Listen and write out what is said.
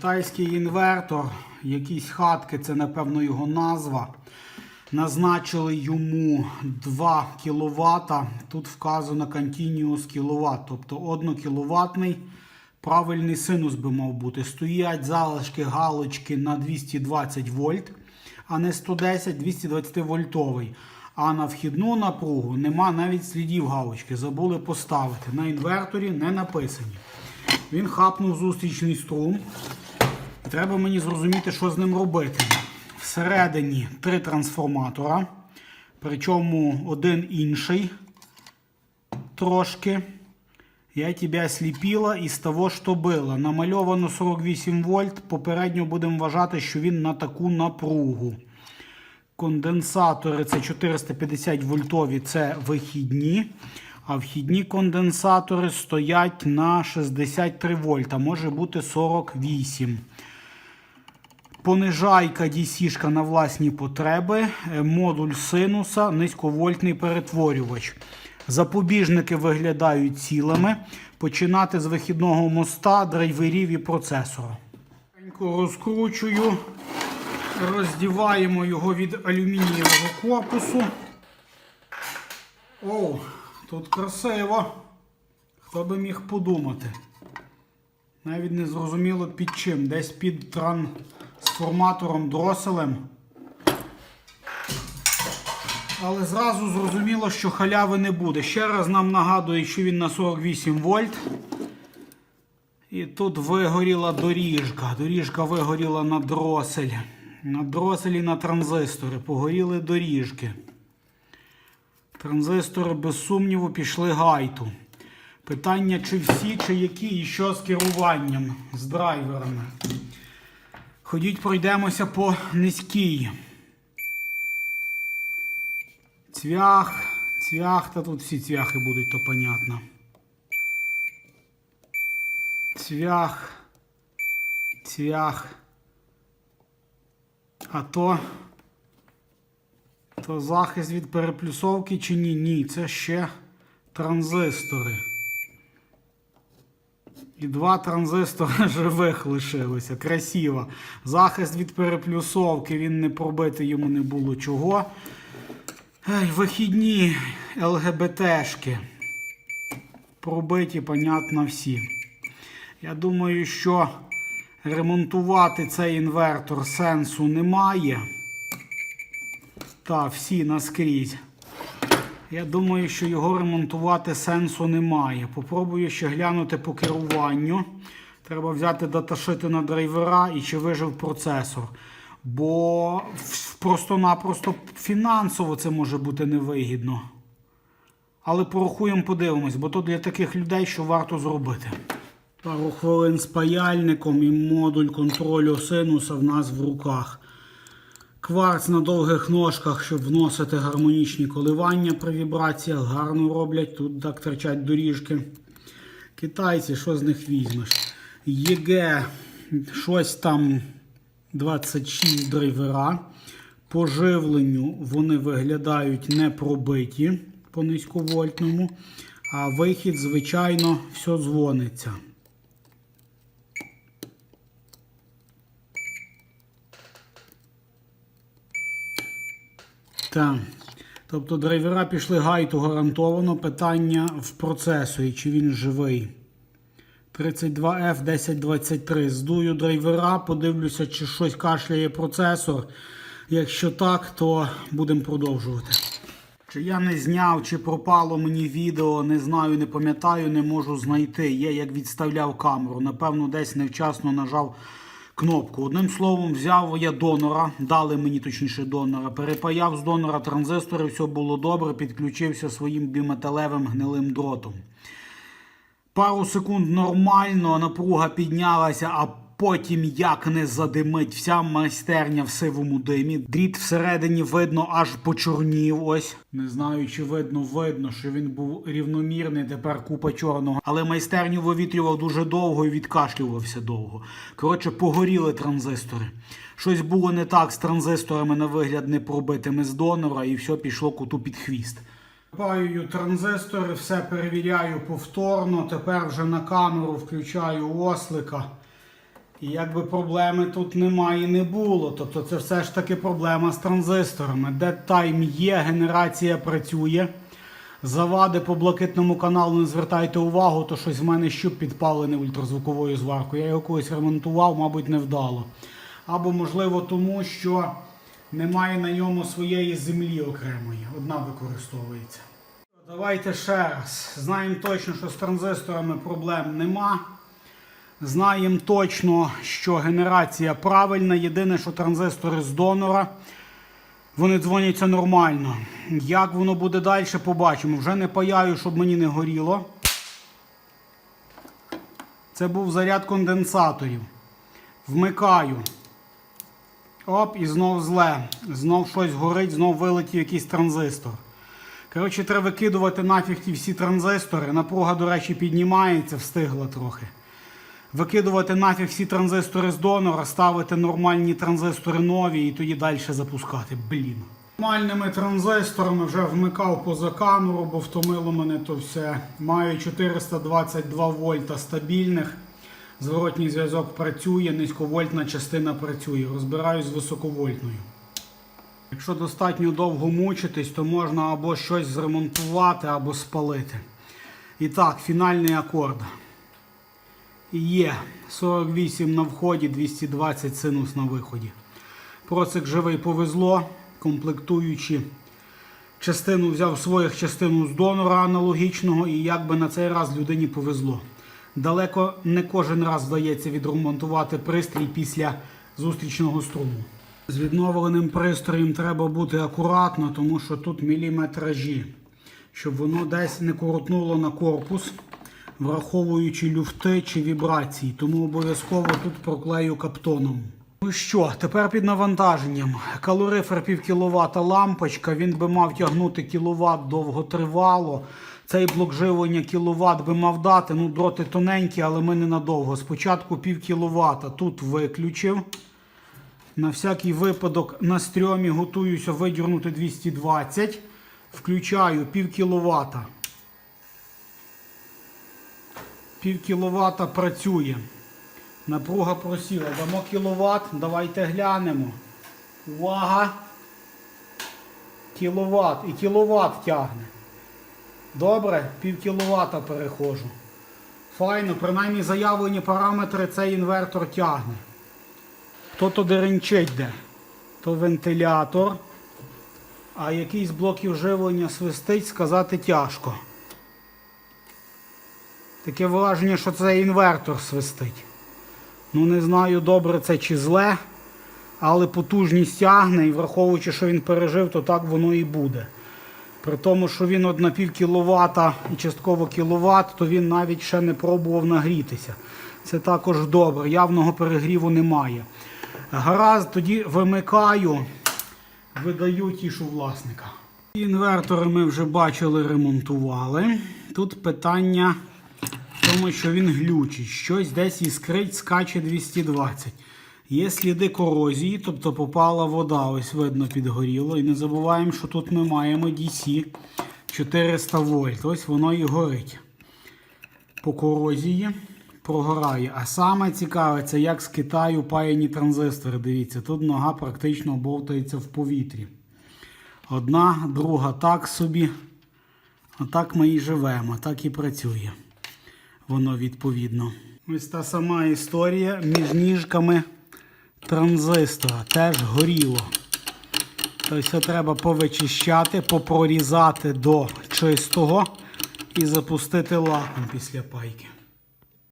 Китайський інвертор, якісь хатки, це напевно його назва. Назначили йому 2 кВт. Тут вказано Continuous кВт, тобто 1 кВт правильний синус би мав бути. Стоять залишки галочки на 220 вольт, а не 110 220 вольтовий. А на вхідну напругу нема навіть слідів галочки. Забули поставити. На інверторі не написані. Він хапнув зустрічний струм. Треба мені зрозуміти, що з ним робити. Всередині три трансформатора, причому один інший трошки. Я тебе сліпила із того, що було. Намальовано 48 вольт. Попередньо будемо вважати, що він на таку напругу. Конденсатори це 450 вольтові, це вихідні. А вхідні конденсатори стоять на 63 вольта, може бути 48. Понижайка DC на власні потреби, е, модуль синуса, низьковольтний перетворювач. Запобіжники виглядають цілими. Починати з вихідного моста, драйверів і процесора. Розкручую, роздіваємо його від алюмінієвого корпусу. Оу, тут красиво. Хто би міг подумати. Навіть не зрозуміло під чим. Десь під трансформатором дроселем. Але зразу зрозуміло, що халяви не буде. Ще раз нам нагадує, що він на 48 вольт. І тут вигоріла доріжка. Доріжка вигоріла на дросель. На дроселі на транзистори. Погоріли доріжки. Транзистори, без сумніву, пішли гайту. Питання, чи всі, чи які, і що з керуванням, з драйверами. Ходіть, пройдемося по низькій. Цвях, цвях, та тут всі цвяхи будуть, то понятно. Цвях, цвях. А то, то захист від переплюсовки чи ні? Ні, це ще транзистори. І два транзистори живих лишилося. Красиво. Захист від переплюсовки, він не пробити йому не було чого. Ей, вихідні ЛГБТшки. Пробиті, понятно, всі. Я думаю, що ремонтувати цей інвертор сенсу немає. Та, всі наскрізь. Я думаю, що його ремонтувати сенсу немає. Попробую ще глянути по керуванню. Треба взяти даташити на драйвера і чи вижив процесор. Бо просто-напросто фінансово це може бути невигідно. Але порахуємо, подивимось, бо то для таких людей, що варто зробити. Пару хвилин з паяльником і модуль контролю синуса в нас в руках. Кварц на довгих ножках, щоб вносити гармонічні коливання при вібраціях. Гарно роблять, тут так терчать доріжки. Китайці, що з них візьмеш? ЄГ щось там 26 драйвера. По живленню вони виглядають не пробиті по низьковольтному, а вихід, звичайно, все дзвониться. Так. Тобто драйвера пішли гайту гарантовано. Питання в процесорі, чи він живий. 32F1023. Здую драйвера, подивлюся, чи щось кашляє процесор. Якщо так, то будемо продовжувати. Чи я не зняв, чи пропало мені відео, не знаю, не пам'ятаю, не можу знайти. Я як відставляв камеру. Напевно, десь невчасно нажав кнопку. Одним словом, взяв я донора, дали мені точніше донора, перепаяв з донора транзистори, все було добре, підключився своїм біметалевим гнилим дротом. Пару секунд нормально, напруга піднялася, а потім як не задимить вся майстерня в сивому димі. Дріт всередині видно аж почорнів. Ось не знаю, чи видно, видно, що він був рівномірний. Тепер купа чорного. Але майстерню вивітрював дуже довго і відкашлювався довго. Коротше, погоріли транзистори. Щось було не так з транзисторами на вигляд не пробитими з донора, і все пішло коту під хвіст. Паю транзистори, все перевіряю повторно. Тепер вже на камеру включаю ослика. І якби проблеми тут немає і не було. Тобто це все ж таки проблема з транзисторами. Dead time є, генерація працює. Завади по блакитному каналу не звертайте увагу, то щось в мене щуп підпалений ультразвуковою зваркою. Я його колись ремонтував, мабуть, невдало. Або, можливо, тому що немає на ньому своєї землі окремої. Одна використовується. Давайте ще раз. Знаємо точно, що з транзисторами проблем нема. Знаємо точно, що генерація правильна. Єдине, що транзистори з донора. Вони дзвоняться нормально. Як воно буде далі, побачимо. Вже не паяю, щоб мені не горіло. Це був заряд конденсаторів. Вмикаю. Оп, і знов зле. Знов щось горить, знов вилетів якийсь транзистор. Коротше, треба викидувати нафіг ті всі транзистори. Напруга, до речі, піднімається, встигла трохи. Викидувати нафіг всі транзистори з донора, ставити нормальні транзистори нові і тоді далі запускати. Блін. Нормальними транзисторами вже вмикав поза камеру, бо втомило мене то все. Маю 422 вольта стабільних. Зворотній зв'язок працює, низьковольтна частина працює. Розбираюсь з високовольтною. Якщо достатньо довго мучитись, то можна або щось зремонтувати, або спалити. І так, фінальний акорд. Є 48 на вході, 220 синус на виході. Процик живий повезло, комплектуючи. Частину взяв своїх частину з донора аналогічного, і якби на цей раз людині повезло. Далеко не кожен раз вдається відремонтувати пристрій після зустрічного струму. З відновленим пристроєм треба бути акуратно, тому що тут міліметражі, щоб воно десь не коротнуло на корпус, враховуючи люфти чи вібрації. Тому обов'язково тут проклею каптоном. Ну що, тепер під навантаженням. Калорифер пів кіловата лампочка, він би мав тягнути кіловат довготривало. Цей блок живлення кіловат би мав дати. Ну, дроти тоненькі, але ми ненадовго. Спочатку пів кіловата тут виключив. На всякий випадок на стрьомі готуюся видірнути 220. Включаю пів кіловата. Пів кіловата працює. Напруга просіла. Дамо кіловат. Давайте глянемо. Увага! Кіловат. І кіловат тягне. Добре, пів кіловата перехожу. Файно, принаймні заявлені параметри цей інвертор тягне. То то деренчить де. То вентилятор. А якийсь блоків живлення свистить, сказати тяжко. Таке враження, що це інвертор свистить. Ну, не знаю, добре це чи зле, але потужність тягне і враховуючи, що він пережив, то так воно і буде. При тому, що він от на пів кіловата і частково кіловат, то він навіть ще не пробував нагрітися. Це також добре, явного перегріву немає. Гаразд, тоді вимикаю, видаю тішу власника. Інвертори ми вже бачили, ремонтували. Тут питання тому, що він глючить. Щось десь іскрить, скаче 220. Є сліди корозії, тобто попала вода, ось видно, підгоріло. І не забуваємо, що тут ми маємо DC 400 вольт. Ось воно і горить. По корозії прогорає. А саме цікаве, це як з Китаю паяні транзистори. Дивіться, тут нога практично бовтається в повітрі. Одна, друга так собі. Отак ми і живемо, так і працює. Воно відповідно. Ось та сама історія між ніжками транзистора. Теж горіло. Тобто треба повичищати, попрорізати до чистого і запустити лаком після пайки.